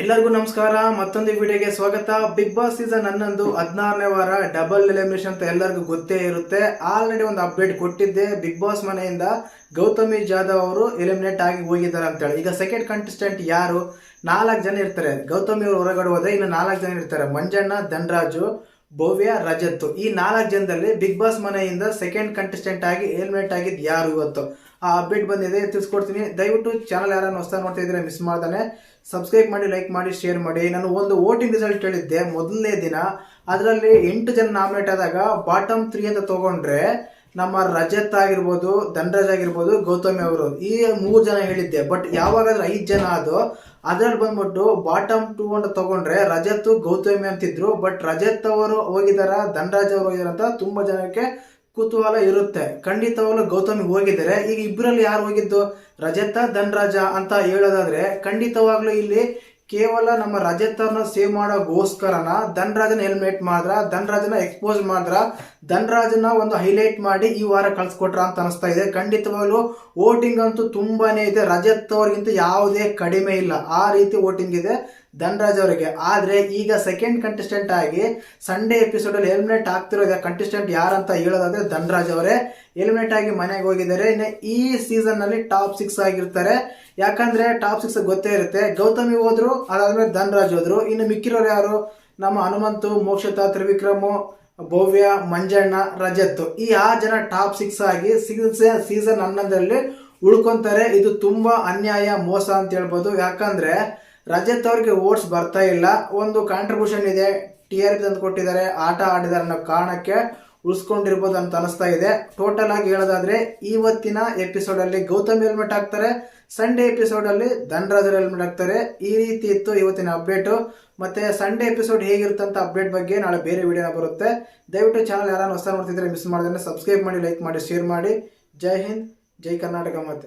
ಎಲ್ಲರಿಗೂ ನಮಸ್ಕಾರ. ಮತ್ತೊಂದು ವಿಡಿಯೋಗೆ ಸ್ವಾಗತ. ಬಿಗ್ ಬಾಸ್ ಸೀಸನ್ ಹನ್ನೊಂದು, ಹದಿನಾರನೇ ವಾರ ಡಬಲ್ ಎಲಿಮಿನೇಷನ್ ಅಂತ ಎಲ್ಲರಿಗೂ ಗೊತ್ತೇ ಇರುತ್ತೆ. ಆಲ್ರೆಡಿ ಒಂದು ಅಪ್ಡೇಟ್ ಕೊಟ್ಟಿದ್ದೆ. ಬಿಗ್ ಬಾಸ್ ಮನೆಯಿಂದ ಗೌತಮಿ ಜಾಧವ್ ಅವರು ಎಲಿಮಿನೇಟ್ ಆಗಿ ಹೋಗಿದ್ದಾರೆ ಅಂತೇಳಿ. ಈಗ ಸೆಕೆಂಡ್ ಕಂಟೆಸ್ಟೆಂಟ್ ಯಾರು? ನಾಲ್ಕು ಜನ ಇರ್ತಾರೆ. ಗೌತಮಿ ಅವರು ಹೊರಗಡೆ ಹೋದ್ರೆ ಇನ್ನು ನಾಲ್ಕು ಜನ ಇರ್ತಾರೆ. ಮಂಜಣ್ಣ, ಧನರಾಜು, ಭವ್ಯ ರಜತ್ ಈ ನಾಲ್ಕು ಜನದಲ್ಲಿ ಬಿಗ್ ಬಾಸ್ ಮನೆಯಿಂದ ಸೆಕೆಂಡ್ ಕಂಟೆಸ್ಟೆಂಟ್ ಆಗಿ ಎಲಿಮಿನೇಟ್ ಆಗಿದ್ದು ಯಾರು ಇವತ್ತು? ಅಪ್ಡೇಟ್ ಬಂದಿದೆ, ತಿಳಿಸ್ಕೊಡ್ತೀನಿ. ದಯವಿಟ್ಟು ಚಾನಲ್ ಯಾರನ್ನು ಹೊಸ ನೋಡ್ತಾ ಇದ್ರೆ ಮಿಸ್ ಮಾಡ್ತಾನೆ ಸಬ್ಸ್ಕ್ರೈಬ್ ಮಾಡಿ ಲೈಕ್ ಮಾಡಿ ಶೇರ್ ಮಾಡಿ. ನಾನು ಒಂದು ವೋಟಿಂಗ್ ರಿಸಲ್ಟ್ ಹೇಳಿದ್ದೆ ಮೊದಲನೇ ದಿನ. ಅದರಲ್ಲಿ ಎಂಟು ಜನ ನಾಮಿನೇಟ್ ಆದಾಗ ಬಾಟಮ್ ತ್ರೀ ಅಂತ ತಗೊಂಡ್ರೆ ನಮ್ಮ ರಜತ್ ಆಗಿರ್ಬೋದು, ಧನರಾಜ್ ಆಗಿರ್ಬೋದು, ಗೌತಮಿ ಅವರು. ಈ ಮೂರು ಜನ ಹೇಳಿದ್ದೆ. ಬಟ್ ಯಾವಾಗಾದ್ರೂ ಐದು ಜನ ಅದು. ಅದ್ರಲ್ಲಿ ಬಂದ್ಬಿಟ್ಟು ಬಾಟಮ್ ಟೂ ಅಂತ ತಗೊಂಡ್ರೆ ರಜತ್, ಗೌತಮಿ ಅಂತಿದ್ರು. ಬಟ್ ರಜತ್ ಅವರು ಹೋಗಿದಾರ, ಧನರಾಜ್ ಅವರು ಹೋಗಿದಾರ ಅಂತ ತುಂಬಾ ಜನಕ್ಕೆ ಕುತೂಹಲ ಇರುತ್ತೆ. ಖಂಡಿತವಾಗ್ಲೂ ಗೌತಮಿ ಹೋಗಿದ್ದಾರೆ. ಈಗ ಇಬ್ಬರಲ್ಲಿ ಯಾರು ಹೋಗಿದ್ದು? ರಜತ, ಧನ್ರಾಜ ಅಂತ ಹೇಳೋದಾದ್ರೆ ಖಂಡಿತವಾಗ್ಲೂ ಇಲ್ಲಿ ಕೇವಲ ನಮ್ಮ ರಜತನ ಸೇವ್ ಮಾಡೋಗೋಸ್ಕರನ ಧನ್ರಾಜನ ಹೆಲ್ಮೆಟ್ ಮಾಡಿದ್ರ ಧನ್ರಾಜನ ಎಕ್ಸ್ಪೋಸ್ ಮಾಡಿದ್ರ ಧನ್ರಾಜನ ಒಂದು ಹೈಲೈಟ್ ಮಾಡಿ ಈ ವಾರ ಕಳ್ಸಿಕೊಟ್ರ ಅಂತ ಅನಿಸ್ತಾ ಇದೆ. ಖಂಡಿತವಾಗ್ಲೂ ವೋಟಿಂಗ್ ಅಂತೂ ತುಂಬಾನೇ ಇದೆ. ರಜತ್ ಅವ್ರಿಗಿಂತ ಯಾವುದೇ ಕಡಿಮೆ ಇಲ್ಲ. ಆ ರೀತಿ ವೋಟಿಂಗ್ ಇದೆ. ಧನರಾಜ್ ಅವರಿಗೆ. ಆದ್ರೆ ಈಗ ಸೆಕೆಂಡ್ ಕಂಟೆಸ್ಟೆಂಟ್ ಆಗಿ ಸಂಡೇ ಎಪಿಸೋಡ್ ಅಲ್ಲಿ ಎಲಿಮಿನೇಟ್ ಆಗ್ತಿರೋ ಕಂಟೆಸ್ಟೆಂಟ್ ಯಾರಂತ ಹೇಳೋದಾದ್ರೆ ಧನರಾಜ್ ಅವರೇ. ಎಲಿಮಿನೇಟ್ ಆಗಿ ಮನೆಗೆ ಹೋಗಿದ್ದಾರೆ. ಇನ್ನು ಈ ಸೀಸನ್ನಲ್ಲಿ ಟಾಪ್ ಸಿಕ್ಸ್ ಆಗಿರ್ತಾರೆ. ಯಾಕಂದ್ರೆ ಟಾಪ್ ಸಿಕ್ಸ್ ಗೊತ್ತೇ ಇರುತ್ತೆ. ಗೌತಮಿ ಹೋದ್ರು, ಅದಾದ್ಮೇಲೆ ಧನರಾಜ್ ಹೋದ್ರು. ಇನ್ನು ಮಿಕ್ಕಿರೋರು ಯಾರು? ನಮ್ಮ ಹನುಮಂತು, ಮೋಕ್ಷತಾ, ತ್ರಿವಿಕ್ರಮು, ಭವ್ಯ, ಮಂಜಣ್ಣ, ರಜತ್. ಈ ಆ ಜನ ಟಾಪ್ ಸಿಕ್ಸ್ ಆಗಿ ಸೀಸನ್ ಸೀಸನ್ ಹನ್ನೊಂದರಲ್ಲಿ ಉಳ್ಕೊಂತಾರೆ. ಇದು ತುಂಬಾ ಅನ್ಯಾಯ, ಮೋಸ ಅಂತ ಹೇಳ್ಬೋದು. ಯಾಕಂದ್ರೆ ರಜತ್ ಅವ್ರಿಗೆ ಓಟ್ಸ್ ಬರ್ತಾ ಇಲ್ಲ. ಒಂದು ಕಾಂಟ್ರಿಬ್ಯೂಷನ್ ಇದೆ. ಟಿ ಆರ್ ಪಿ ತಂದು ಕೊಟ್ಟಿದ್ದಾರೆ. ಆಟ ಆಡಿದಾರೆ ಅನ್ನೋ ಕಾರಣಕ್ಕೆ ಉಳಿಸ್ಕೊಂಡಿರ್ಬೋದು ಅಂತ ಅನಿಸ್ತಾ ಇದೆ. ಟೋಟಲ್ ಆಗಿ ಹೇಳೋದಾದ್ರೆ, ಇವತ್ತಿನ ಎಪಿಸೋಡ್ ಅಲ್ಲಿ ಗೌತಮ್ ಹೆಲ್ಮೆಟ್ ಹಾಕ್ತಾರೆ. ಸಂಡೇ ಎಪಿಸೋಡ್ ಅಲ್ಲಿ ಧನರಾಜರ್ ಹೆಲ್ಮೆಟ್ ಹಾಕ್ತಾರೆ. ಈ ರೀತಿ ಇತ್ತು ಇವತ್ತಿನ ಅಪ್ಡೇಟ್ ಮತ್ತೆ ಸಂಡೇ ಎಪಿಸೋಡ್ ಹೇಗಿರುತ್ತಂತ ಅಪ್ಡೇಟ್ ಬಗ್ಗೆ ನಾಳೆ ಬೇರೆ ವಿಡಿಯೋ ಬರುತ್ತೆ. ದಯವಿಟ್ಟು ಚಾನಲ್ ಯಾರು ಹೊಸ ನೋಡ್ತಿದ್ರೆ ಮಿಸ್ ಮಾಡಿದ್ರೆ ಸಬ್ಸ್ಕ್ರೈಬ್ ಮಾಡಿ ಲೈಕ್ ಮಾಡಿ ಶೇರ್ ಮಾಡಿ. ಜೈ ಹಿಂದ್, ಜೈ ಕರ್ನಾಟಕ ಮತ್ತೆ